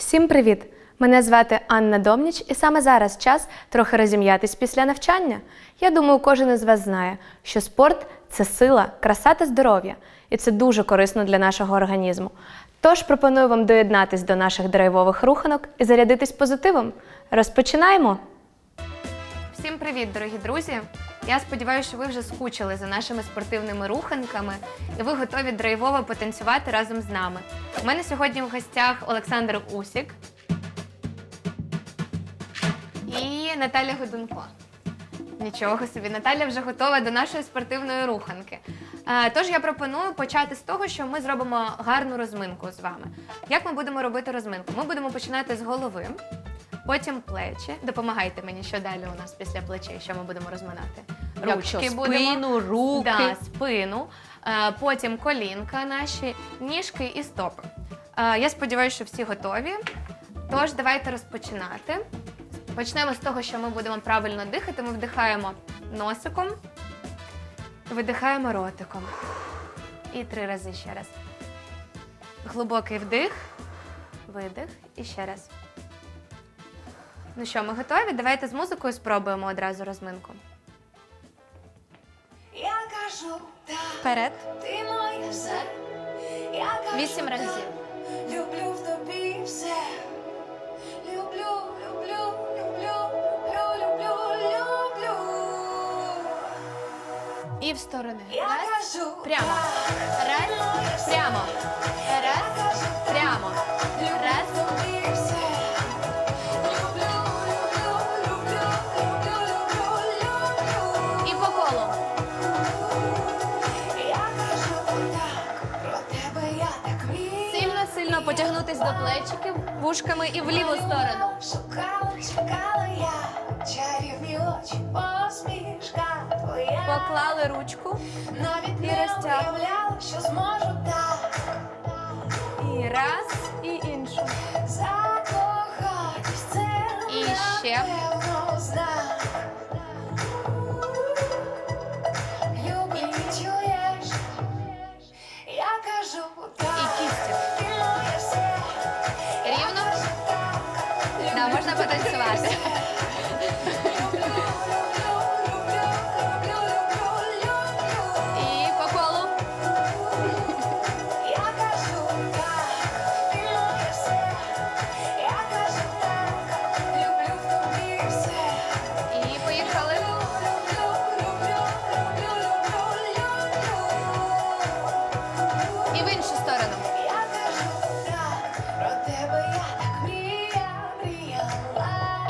Всім привіт! Мене звати Анна Домніч, і саме зараз час трохи розім'ятись після навчання. Я думаю, кожен із вас знає, що спорт це сила, краса та здоров'я, і це дуже корисно для нашого організму. Тож пропоную вам доєднатись до наших драйвових руханок і зарядитись позитивом. Розпочинаємо! Всім привіт, дорогі друзі! Я сподіваюся, що ви вже скучили за нашими спортивними руханками і ви готові драйвово потанцювати разом з нами. У мене сьогодні в гостях Олександр Усік і Наталя Годунко. Нічого собі, Наталя вже готова до нашої спортивної руханки. Е, Тож я пропоную почати з того, що ми зробимо гарну розминку з вами. Як ми будемо робити розминку? Ми будемо починати з голови, потім плечі. Допомагайте мені, що далі у нас після плечей, що ми будемо розминати. Якщо Ручки спину, руки. Да, спину, е, потім колінка наші, ніжки і стопи. Е, Я сподіваюся, що всі готові. Тож давайте розпочинати. Почнемо з того, що ми будемо правильно дихати. Ми вдихаємо носиком, видихаємо ротиком. І три рази ще раз. Глибокий вдих, видих і ще раз. Ну що, ми готові? Давайте з музикою спробуємо одразу розминку. Вперед. Вісім разів. Люблю в тобі все. Люблю, люблю, люблю, люблю, люблю, люблю. І в сторони. Раз. Прямо. Раз. Прямо. Раз. Прямо. Потягнутись до плечиків вушками і в ліву сторону. Шукала, чекала я, чарівні очі, посмішка твоя. Поклали ручку. Навіть і не розтяг. уявляла, що зможу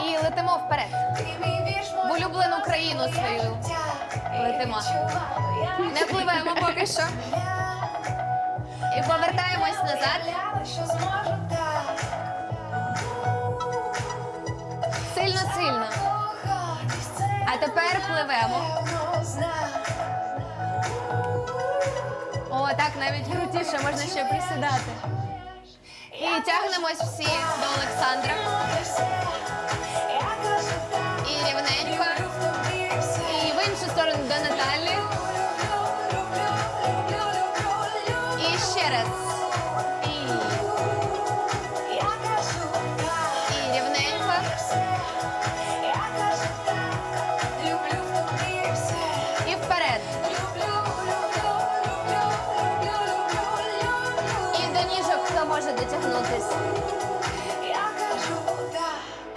І летимо вперед. В улюблену країну свою. Летимо. Не пливемо поки що. І повертаємось назад. Сильно сильно. А тепер пливемо. О, так навіть крутіше, можна ще присідати. І тягнемось всі до Олександра.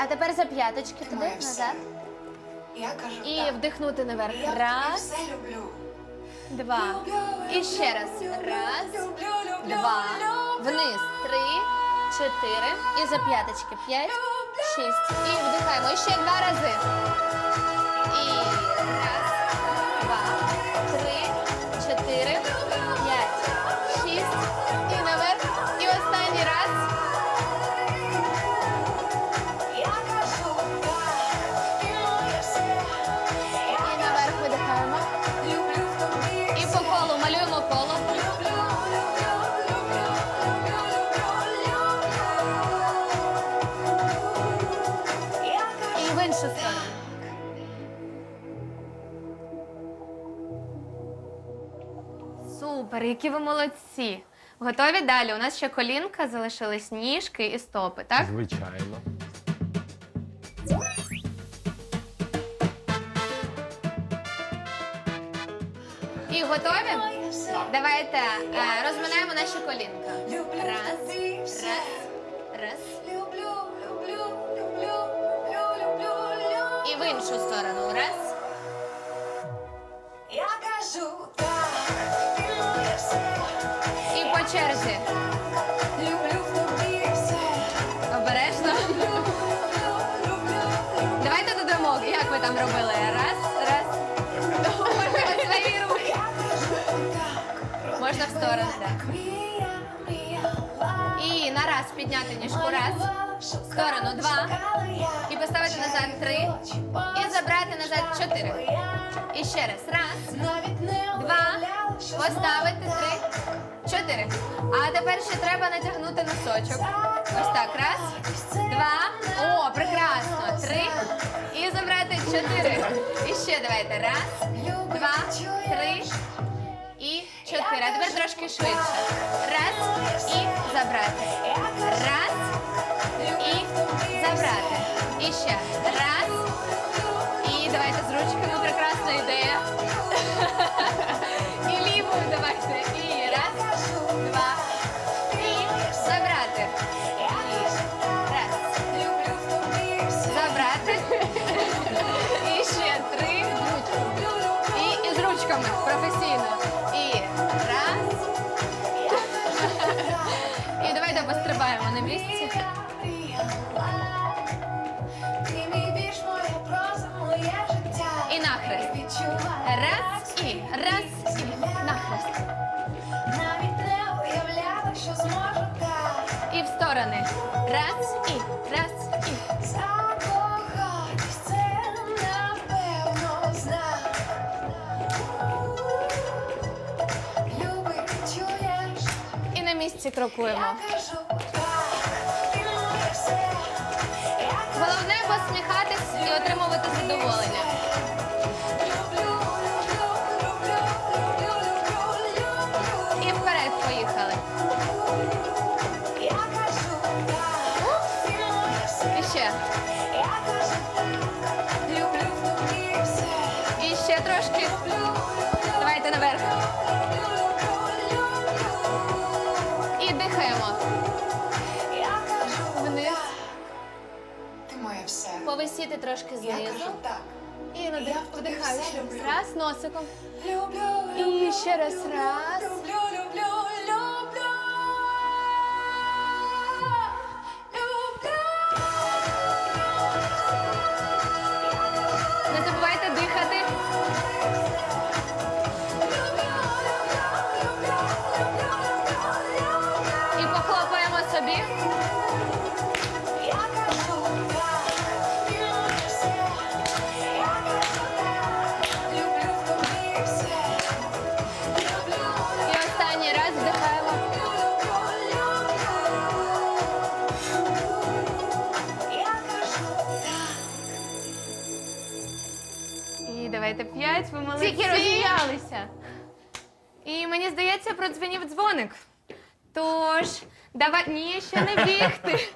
А тепер за п'яточки туди, Моє все. назад. я кажу І так. вдихнути наверх. Я тобі Раз, все люблю. два. Люблю, І ще раз. люблю, Раз, люблю, люблю, два. люблю. Вниз. Три, чотири. І за п'яточки. П'ять, шість. І вдихаємо. І ще два рази. І раз, Сторону. Супер, які ви молодці! Готові далі? У нас ще колінка, залишились ніжки і стопи, так? Звичайно. І готові? Давайте е, розминаємо наші колінка. Раз, раз, раз. Іншу сторону. Раз. Я кажу так, ти моє все. І по черзі. Люблю в тобі все. Обережно. Давайте додамо, як ви там робили. Раз, раз. Можна свої руки. В сторону. так. І на раз підняти ніжку. Раз. Сторону, два. І поставити назад три. І забрати назад чотири. І ще раз. Раз. Два. Поставити три. Чотири. А тепер ще треба натягнути носочок. Ось так. Раз. Два. О, прекрасно. Три. І забрати чотири. І ще давайте. Раз, два, три і чотири. А тепер трошки швидше. Раз і забрати. Раз і забрати. І ще. Раз. І давайте з ручками. Прекрасна ідея. І лівою давайте. І раз, два. І забрати. І раз. Забрати. І три. І з ручками професійно. Місці. І нахрест. Раз і раз і нахрест. Навіть не уявляла, що зможу так І в сторони. Раз і раз і. закохатись. Це напевно знак. Любий, чуєш? І на місці крокуємо. Посміхатись і отримувати задоволення. І вперед поїхали. І ще. І ще трошки. Давайте наверх. І дихаємо. Повисіти трошки Я знизу. кажу так, І надихаю Я в тобі все раз. люблю. Раз, носиком. люблю, І ще раз. люблю, Раз. І давайте п'ять, ви молодці. Тільки розім'ялися. І мені здається, продзвенів дзвоник. Тож, давай. Ні, ще не бігти.